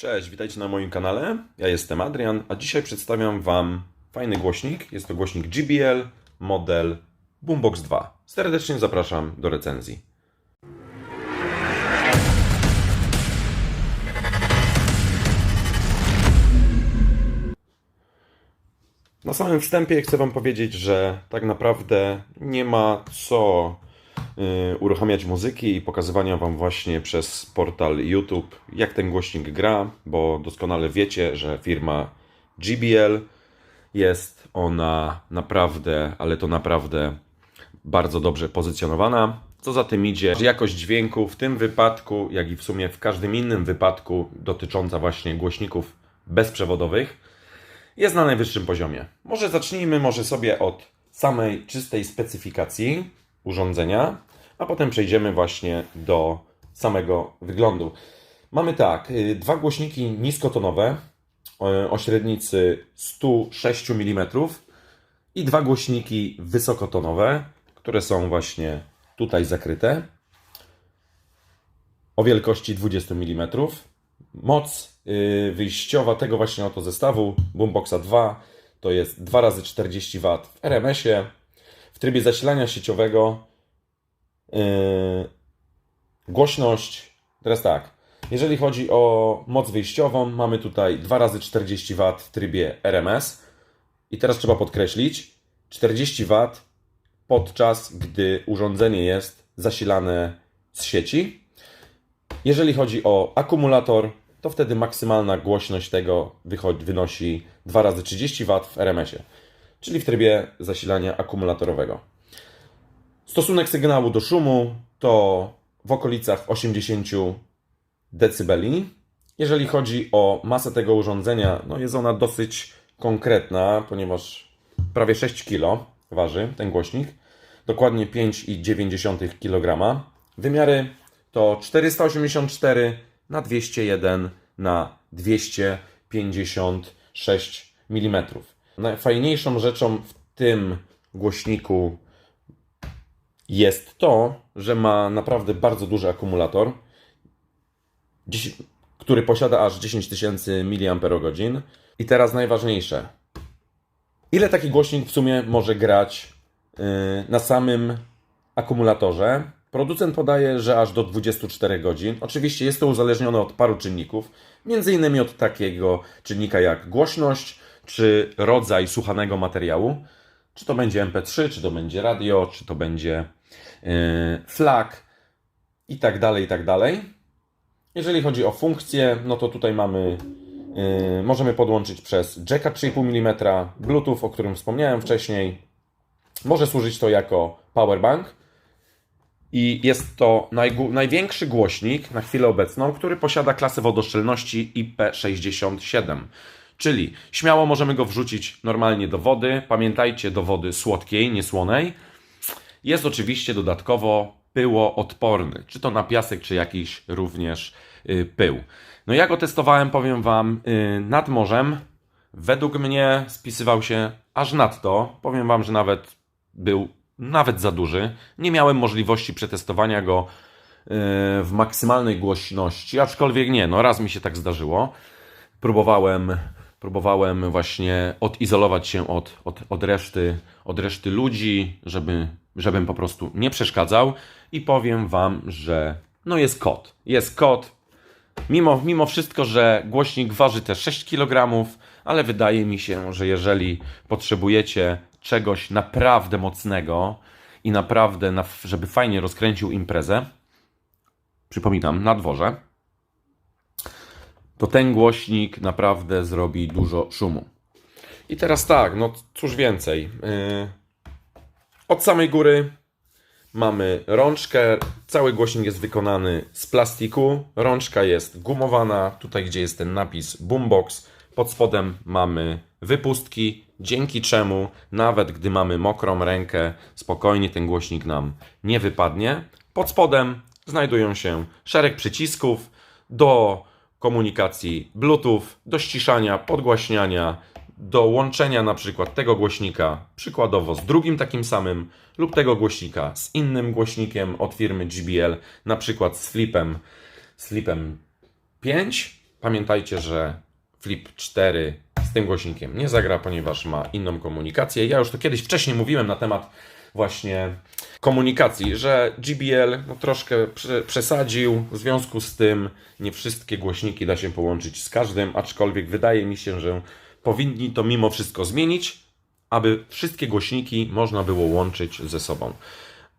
Cześć, witajcie na moim kanale. Ja jestem Adrian, a dzisiaj przedstawiam Wam fajny głośnik. Jest to głośnik GBL model Boombox 2. Serdecznie zapraszam do recenzji. Na samym wstępie chcę Wam powiedzieć, że tak naprawdę nie ma co uruchamiać muzyki i pokazywania Wam właśnie przez portal YouTube, jak ten głośnik gra, bo doskonale wiecie, że firma GBL jest ona naprawdę, ale to naprawdę bardzo dobrze pozycjonowana. Co za tym idzie, jakość dźwięku w tym wypadku, jak i w sumie w każdym innym wypadku dotycząca właśnie głośników bezprzewodowych, jest na najwyższym poziomie. Może zacznijmy może sobie od samej czystej specyfikacji urządzenia, a potem przejdziemy właśnie do samego wyglądu. Mamy tak, y, dwa głośniki niskotonowe y, o średnicy 106 mm i dwa głośniki wysokotonowe, które są właśnie tutaj zakryte o wielkości 20 mm. Moc yy, wyjściowa tego właśnie oto zestawu Boomboxa 2 to jest 2 razy 40 W w RMS-ie. W trybie zasilania sieciowego głośność, teraz tak, jeżeli chodzi o moc wyjściową, mamy tutaj 2 razy 40 W w trybie RMS. I teraz trzeba podkreślić, 40 W podczas gdy urządzenie jest zasilane z sieci. Jeżeli chodzi o akumulator, to wtedy maksymalna głośność tego wynosi 2 razy 30 W w RMS-ie, czyli w trybie zasilania akumulatorowego. Stosunek sygnału do szumu to w okolicach 80 dB. Jeżeli chodzi o masę tego urządzenia, no jest ona dosyć konkretna, ponieważ prawie 6 kg waży ten głośnik, dokładnie 5,9 kg. Wymiary to 484 na 201 na 256 mm. Najfajniejszą rzeczą w tym głośniku jest to, że ma naprawdę bardzo duży akumulator, który posiada aż 10 tysięcy mAh. I teraz najważniejsze. Ile taki głośnik w sumie może grać yy, na samym akumulatorze? Producent podaje, że aż do 24 godzin. Oczywiście jest to uzależnione od paru czynników, między innymi od takiego czynnika jak głośność czy rodzaj słuchanego materiału. Czy to będzie MP3, czy to będzie radio, czy to będzie yy, flag i tak dalej, i tak dalej. Jeżeli chodzi o funkcję, no to tutaj mamy, yy, możemy podłączyć przez jacka 3,5 mm, Bluetooth, o którym wspomniałem wcześniej. Może służyć to jako powerbank. I jest to największy głośnik na chwilę obecną, który posiada klasę wodoszczelności IP67. Czyli śmiało możemy go wrzucić normalnie do wody. Pamiętajcie, do wody słodkiej, nie słonej. Jest oczywiście dodatkowo pyłoodporny, czy to na piasek, czy jakiś również y, pył. No ja go testowałem, powiem Wam, y, nad morzem. Według mnie spisywał się aż nadto. Powiem Wam, że nawet był nawet za duży. Nie miałem możliwości przetestowania go y, w maksymalnej głośności, aczkolwiek nie, no raz mi się tak zdarzyło. Próbowałem, próbowałem właśnie odizolować się od, od, od, reszty, od reszty ludzi, żeby, żebym po prostu nie przeszkadzał i powiem Wam, że no jest kot. Jest kot. Mimo, mimo wszystko, że głośnik waży te 6 kg, ale wydaje mi się, że jeżeli potrzebujecie czegoś naprawdę mocnego i naprawdę, na, żeby fajnie rozkręcił imprezę, przypominam, na dworze, to ten głośnik naprawdę zrobi dużo szumu. I teraz tak, no cóż więcej. Yy, od samej góry mamy rączkę. Cały głośnik jest wykonany z plastiku. Rączka jest gumowana. Tutaj, gdzie jest ten napis Boombox, pod spodem mamy wypustki, dzięki czemu nawet gdy mamy mokrą rękę, spokojnie ten głośnik nam nie wypadnie. Pod spodem znajdują się szereg przycisków do komunikacji Bluetooth, do ściszania, podgłaśniania, do łączenia na przykład tego głośnika przykładowo z drugim takim samym lub tego głośnika z innym głośnikiem od firmy GBL, na przykład z flipem, z flipem 5 pamiętajcie, że Flip 4 z tym głośnikiem nie zagra, ponieważ ma inną komunikację. Ja już to kiedyś wcześniej mówiłem na temat właśnie komunikacji, że GBL no, troszkę prze- przesadził, w związku z tym nie wszystkie głośniki da się połączyć z każdym, aczkolwiek wydaje mi się, że powinni to mimo wszystko zmienić, aby wszystkie głośniki można było łączyć ze sobą.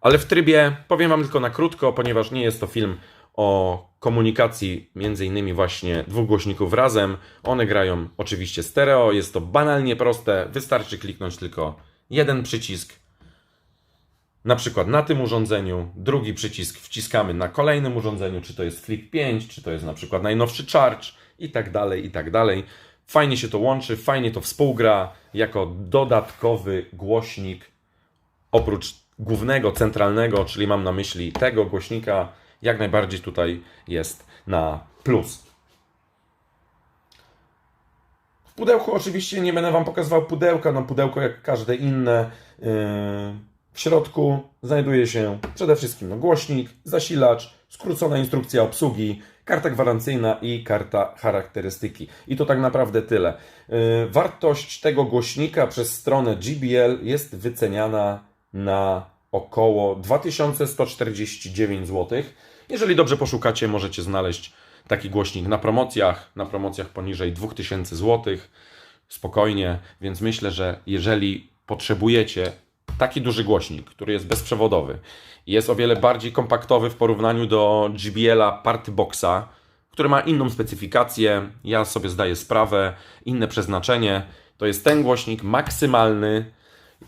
Ale w trybie, powiem Wam tylko na krótko, ponieważ nie jest to film o komunikacji między innymi właśnie dwóch głośników razem. One grają oczywiście stereo, jest to banalnie proste, wystarczy kliknąć tylko jeden przycisk, na przykład na tym urządzeniu, drugi przycisk wciskamy na kolejnym urządzeniu, czy to jest Flip 5, czy to jest na przykład najnowszy Charge i tak dalej, i tak dalej. Fajnie się to łączy, fajnie to współgra jako dodatkowy głośnik oprócz głównego, centralnego, czyli mam na myśli tego głośnika, jak najbardziej tutaj jest na plus. W pudełku oczywiście nie będę Wam pokazywał pudełka, no pudełko jak każde inne. Yy, W środku znajduje się przede wszystkim głośnik, zasilacz, skrócona instrukcja obsługi, karta gwarancyjna i karta charakterystyki. I to tak naprawdę tyle. Yy, Wartość tego głośnika przez stronę GBL jest wyceniana na około 2149 zł. Jeżeli dobrze poszukacie, możecie znaleźć taki głośnik na promocjach, na promocjach poniżej 2000 zł. Spokojnie, więc myślę, że jeżeli potrzebujecie taki duży głośnik, który jest bezprzewodowy jest o wiele bardziej kompaktowy w porównaniu do JBL-a Party Boxa, który ma inną specyfikację, ja sobie zdaję sprawę, inne przeznaczenie, to jest ten głośnik maksymalny,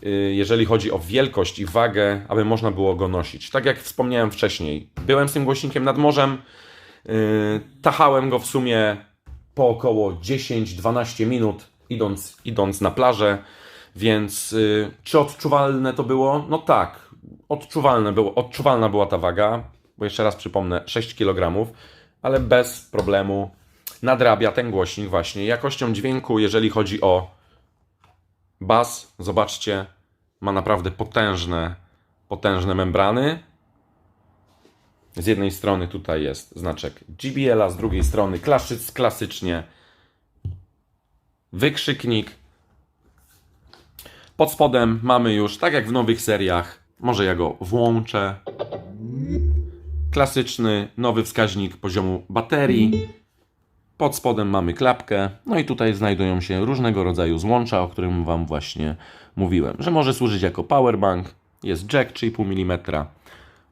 y, jeżeli chodzi o wielkość i wagę, aby można było go nosić. Tak jak wspomniałem wcześniej, byłem z tym głośnikiem nad morzem, yy, tachałem go w sumie po około 10-12 minut, idąc, idąc na plażę, więc yy, czy odczuwalne to było? No tak, odczuwalne było, odczuwalna była ta waga, bo jeszcze raz przypomnę, 6 kg, ale bez problemu nadrabia ten głośnik właśnie jakością dźwięku, jeżeli chodzi o bas, zobaczcie, ma naprawdę potężne, potężne membrany. Z jednej strony tutaj jest znaczek GBL, a z drugiej strony klasycznie wykrzyknik. Pod spodem mamy już, tak jak w nowych seriach, może ja go włączę. Klasyczny, nowy wskaźnik poziomu baterii. Pod spodem mamy klapkę, no i tutaj znajdują się różnego rodzaju złącza, o którym Wam właśnie mówiłem, że może służyć jako powerbank, jest jack 3,5 mm,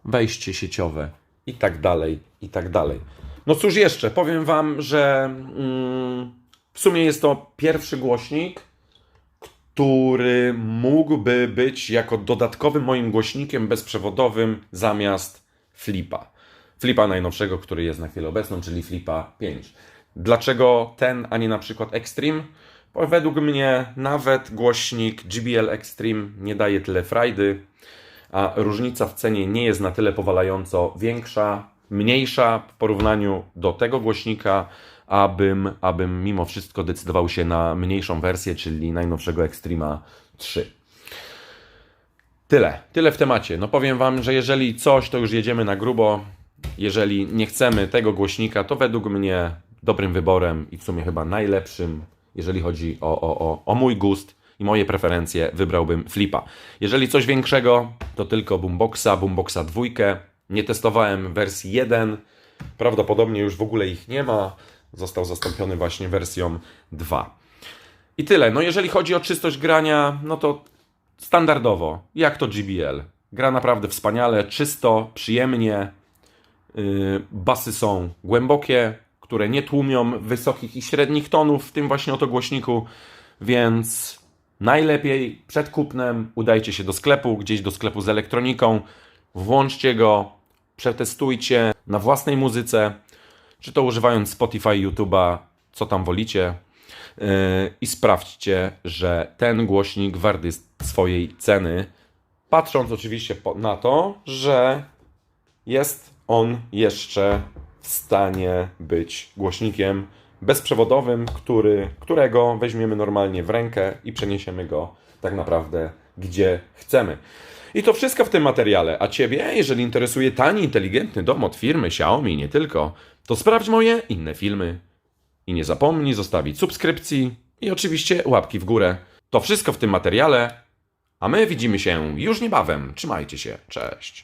wejście sieciowe i tak dalej, i tak dalej. No cóż jeszcze, powiem Wam, że mm, w sumie jest to pierwszy głośnik, który mógłby być jako dodatkowym moim głośnikiem bezprzewodowym zamiast Flipa. Flipa najnowszego, który jest na chwilę obecną, czyli Flipa 5. Dlaczego ten, a nie na przykład Extreme? Bo według mnie nawet głośnik GBL Extreme nie daje tyle frajdy, a różnica w cenie nie jest na tyle powalająco większa, mniejsza w porównaniu do tego głośnika, abym, abym mimo wszystko decydował się na mniejszą wersję, czyli najnowszego Extrema 3. Tyle, tyle w temacie. No powiem Wam, że jeżeli coś, to już jedziemy na grubo. Jeżeli nie chcemy tego głośnika, to według mnie dobrym wyborem i w sumie chyba najlepszym, jeżeli chodzi o, o, o, o mój gust i moje preferencje, wybrałbym Flipa. Jeżeli coś większego, to tylko Boomboxa, Boomboxa 2. Nie testowałem wersji 1. Prawdopodobnie już w ogóle ich nie ma. Został zastąpiony właśnie wersją 2. I tyle. No jeżeli chodzi o czystość grania, no to standardowo, jak to GBL. Gra naprawdę wspaniale, czysto, przyjemnie. Yy, basy są głębokie, które nie tłumią wysokich i średnich tonów w tym właśnie oto głośniku, więc najlepiej przed kupnem udajcie się do sklepu, gdzieś do sklepu z elektroniką, włączcie go, przetestujcie na własnej muzyce, czy to używając Spotify, YouTube'a, co tam wolicie yy, i sprawdźcie, że ten głośnik wart jest swojej ceny, patrząc oczywiście na to, że jest on jeszcze w stanie być głośnikiem bezprzewodowym, który, którego weźmiemy normalnie w rękę i przeniesiemy go tak naprawdę gdzie chcemy. I to wszystko w tym materiale. A Ciebie, jeżeli interesuje tani, inteligentny dom od firmy Xiaomi, nie tylko, to sprawdź moje inne filmy. I nie zapomnij zostawić subskrypcji i oczywiście łapki w górę. To wszystko w tym materiale, a my widzimy się już niebawem. Trzymajcie się, cześć.